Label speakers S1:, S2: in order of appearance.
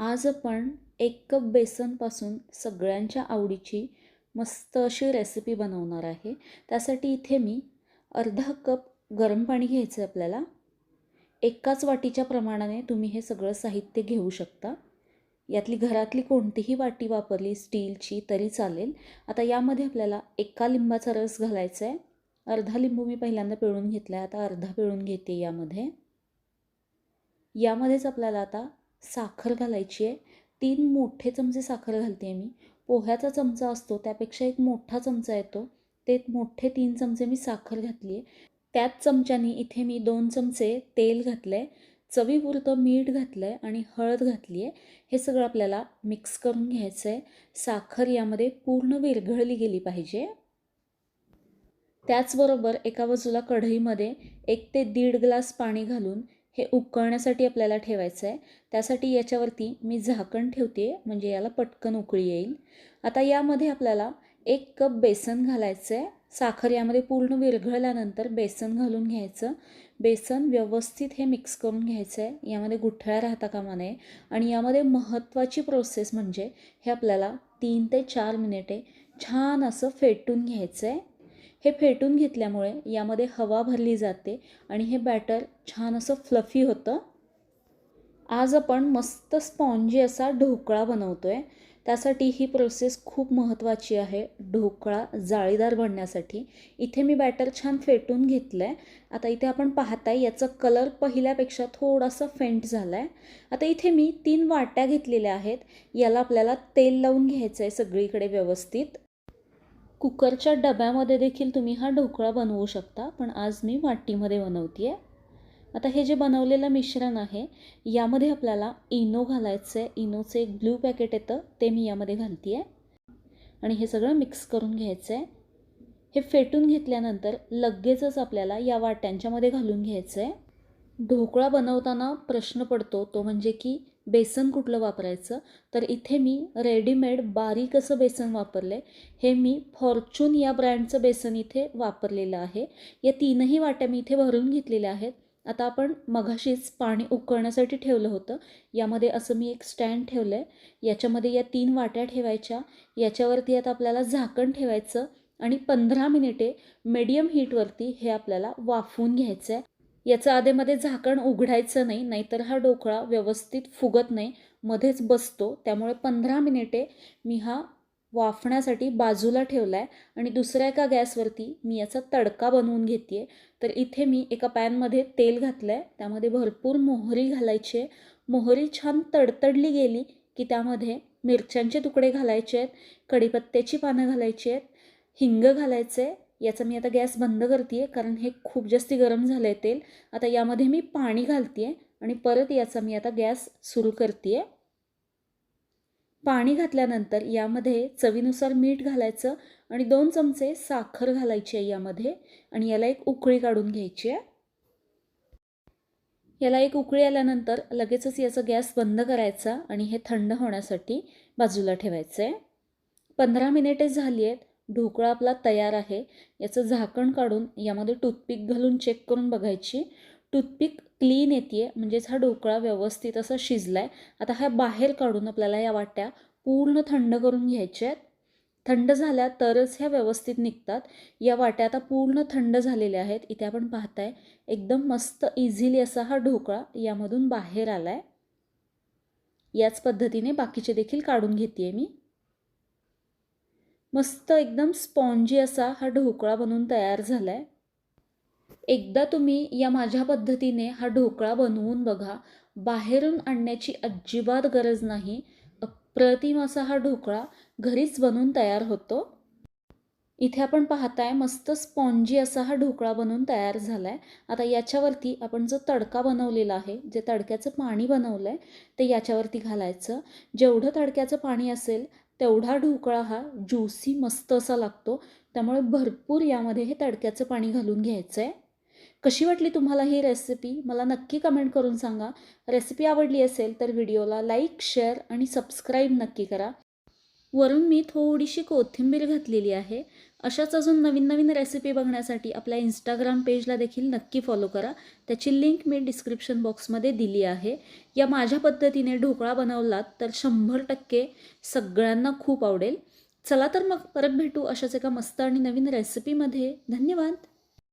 S1: आज आपण एक कप बेसनपासून सगळ्यांच्या आवडीची मस्त अशी रेसिपी बनवणार आहे. त्यासाठी इथे मी अर्धा कप गरम पाणी घ्यायचं आहे आपल्याला. एकाच वाटीच्या प्रमाणाने तुम्ही हे सगळं साहित्य घेऊ शकता. यातली घरातली कोणतीही वाटी वापरली स्टीलची तरी चालेल. आता यामध्ये आपल्याला एका लिंबाचा रस घालायचा आहे अर्धा लिंबू मी पहिल्यांदा पिळून घेतला आहे आता अर्धा पिळून घेते यामध्ये. यामध्येच आपल्याला आता साखर घालायची आहे. तीन मोठे चमचे साखर घालते आहे मी. पोह्याचा चमचा असतो त्यापेक्षा एक मोठा चमचा येतो. ते मोठे तीन चमचे मी साखर घातली आहे. त्याच चमच्यानी इथे मी दोन चमचे तेल घातलं आहे चवीपुरतं मीठ घातलं आहे आणि हळद घातली आहे. हे सगळं आपल्याला मिक्स करून घ्यायचं आहे साखर यामध्ये पूर्ण विरघळली गेली पाहिजे. त्याचबरोबर एका बाजूला कढईमध्ये एक ते दीड ग्लास पाणी घालून हे उकळण्यासाठी आपल्याला ठेवायचं आहे. त्यासाठी याच्यावरती मी झाकण ठेवते म्हणजे याला पटकन उकळी येईल. आता यामध्ये आपल्याला एक कप बेसन घालायचं आहे. साखर यामध्ये पूर्ण विरघळल्यानंतर बेसन घालून घ्यायचं. बेसन व्यवस्थित हे मिक्स करून घ्यायचं आहे. यामध्ये गुठळ्या राहता कामा नये. आणि यामध्ये महत्त्वाची प्रोसेस म्हणजे हे आपल्याला तीन ते चार मिनिटे छान असं फेटून घ्यायचं आहे. हे फेटून घेतल्यामुळे यामध्ये हवा भरली जाते आणि हे बॅटर छान असं फ्लफी होतं. आज आपण मस्त स्पॉन्जी असा ढोकळा बनवतो आहे त्यासाठी ही प्रोसेस खूप महत्त्वाची आहे ढोकळा जाळीदार बनण्यासाठी. इथे मी बॅटर छान फेटून घेतलं आहे आता इथे आपण पाहताय याचा कलर पहिल्यापेक्षा थोडासा फेंट झाला आहे आता इथे मी तीन वाट्या घेतलेल्या आहेत. याला आपल्याला तेल लावून घ्यायचं आहे सगळीकडे व्यवस्थित. कुकरच्या डब्यामध्ये देखील तुम्ही हा ढोकळा बनवू शकता पण आज मी वाटीमध्ये बनवते आहे आता हे जे बनवलेलं मिश्रण आहे यामध्ये आपल्याला इनो घालायचं आहे इनोचं एक ब्ल्यू पॅकेट येतं ते मी यामध्ये घालते आहे आणि हे सगळं मिक्स करून घ्यायचं आहे हे फेटून घेतल्यानंतर लगेचच आपल्याला या वाट्यांच्यामध्ये घालून घ्यायचं आहे ढोकळा बनवताना प्रश्न पडतो तो म्हणजे की बेसन कुठलं वापरायचं? तर इथे मी रेडीमेड बारीक असं बेसन वापरलं आहे हे मी फॉर्च्यून या ब्रँडचं बेसन इथे वापरलेलं आहे. या तीनही वाट्या मी इथे भरून घेतलेल्या आहेत. आता आपण मघाशीच पाणी उकळण्यासाठी ठेवलं होतं. यामध्ये असं मी एक स्टँड ठेवलं आहे याच्यामध्ये या तीन वाट्या ठेवायच्या. याच्यावरती आता आपल्याला झाकण ठेवायचं आणि पंधरा मिनिटे मीडियम हीटवरती हे आपल्याला वाफवून घ्यायचं आहे याचं आधेमध्ये झाकण उघडायचं नाही नाहीतर हा ढोकळा व्यवस्थित फुगत नाही मध्येच बसतो. त्यामुळे पंधरा मिनिटे मी हा वाफण्यासाठी बाजूला ठेवला आहे आणि दुसऱ्या एका गॅसवरती मी याचा तडका बनवून घेते आहे तर इथे मी एका पॅनमध्ये तेल घातलं आहे त्यामध्ये भरपूर मोहरी घालायची आहे. मोहरी छान तडतडली गेली की त्यामध्ये मिरच्यांचे तुकडे घालायचे आहेत कढीपत्त्याची पानं घालायची आहेत हिंग घालायचं आहे याचा मी आता गॅस बंद करते आहे कारण हे खूप जास्ती गरम झालं आहे तेल. आता यामध्ये मी पाणी घालते आहे आणि परत याचा मी आता गॅस सुरू करते आहे पाणी घातल्यानंतर यामध्ये चवीनुसार मीठ घालायचं आणि दोन चमचे साखर घालायची आहे यामध्ये आणि याला एक उकळी काढून घ्यायची आहे. याला एक उकळी आल्यानंतर लगेचच याचा गॅस बंद करायचा आणि हे थंड होण्यासाठी बाजूला ठेवायचं आहे पंधरा मिनिटे झाली आहेत ढोकळा आपला तयार आहे. याचं झाकण काढून यामध्ये टूथपिक घालून चेक करून बघायची. टूथपिक क्लीन येते आहे म्हणजेच हा ढोकळा व्यवस्थित असा शिजला आहे आता हा बाहेर काढून आपल्याला या वाट्या पूर्ण थंड करून घ्यायच्या आहेत. थंड झाल्या तरच ह्या व्यवस्थित निघतात. या वाट्या आता पूर्ण थंड झालेल्या आहेत. इथे आपण पाहताय एकदम मस्त इझिली असा हा ढोकळा यामधून बाहेर आला आहे याच पद्धतीने बाकीचे देखील काढून घेते आहे मी. मस्त एकदम स्पॉन्जी असा हा ढोकळा बनवून तयार झाला आहे एकदा तुम्ही या माझ्या पद्धतीने हा ढोकळा बनवून बघा. बाहेरून आणण्याची अजिबात गरज नाही. अप्रतिम असा हा ढोकळा घरीच बनवून तयार होतो. इथे आपण पाहताय मस्त स्पॉन्जी असा हा ढोकळा बनवून तयार झाला आहे आता याच्यावरती आपण जो तडका बनवलेला आहे जे तडक्याचं पाणी बनवलं आहे ते याच्यावरती घालायचं. जेवढं तडक्याचं पाणी असेल तेवढा ढोकळा हा ज्युसी मस्त असा लागतो. त्यामुळे भरपूर यामध्ये हे तडक्याचं पाणी घालून घ्यायचं आहे कशी वाटली तुम्हाला ही रेसिपी मला नक्की कमेंट करून सांगा. रेसिपी आवडली असेल तर व्हिडिओला लाईक शेअर आणि सबस्क्राईब नक्की करा. वरून मी थोडीशी कोथिंबीर घातलेली आहे. अशाच अजून नवीन नवीन रेसिपी बघण्यासाठी आपल्या इंस्टाग्राम पेजला देखील नक्की फॉलो करा. त्याची लिंक मी डिस्क्रिप्शन बॉक्समध्ये दिली आहे. या माझ्या पद्धतीने ढोकळा बनवलात तर शंभर टक्के सगळ्यांना खूप आवडेल. चला तर मग परत भेटू अशाच एका मस्त आणि नवीन रेसिपीमध्ये धन्यवाद!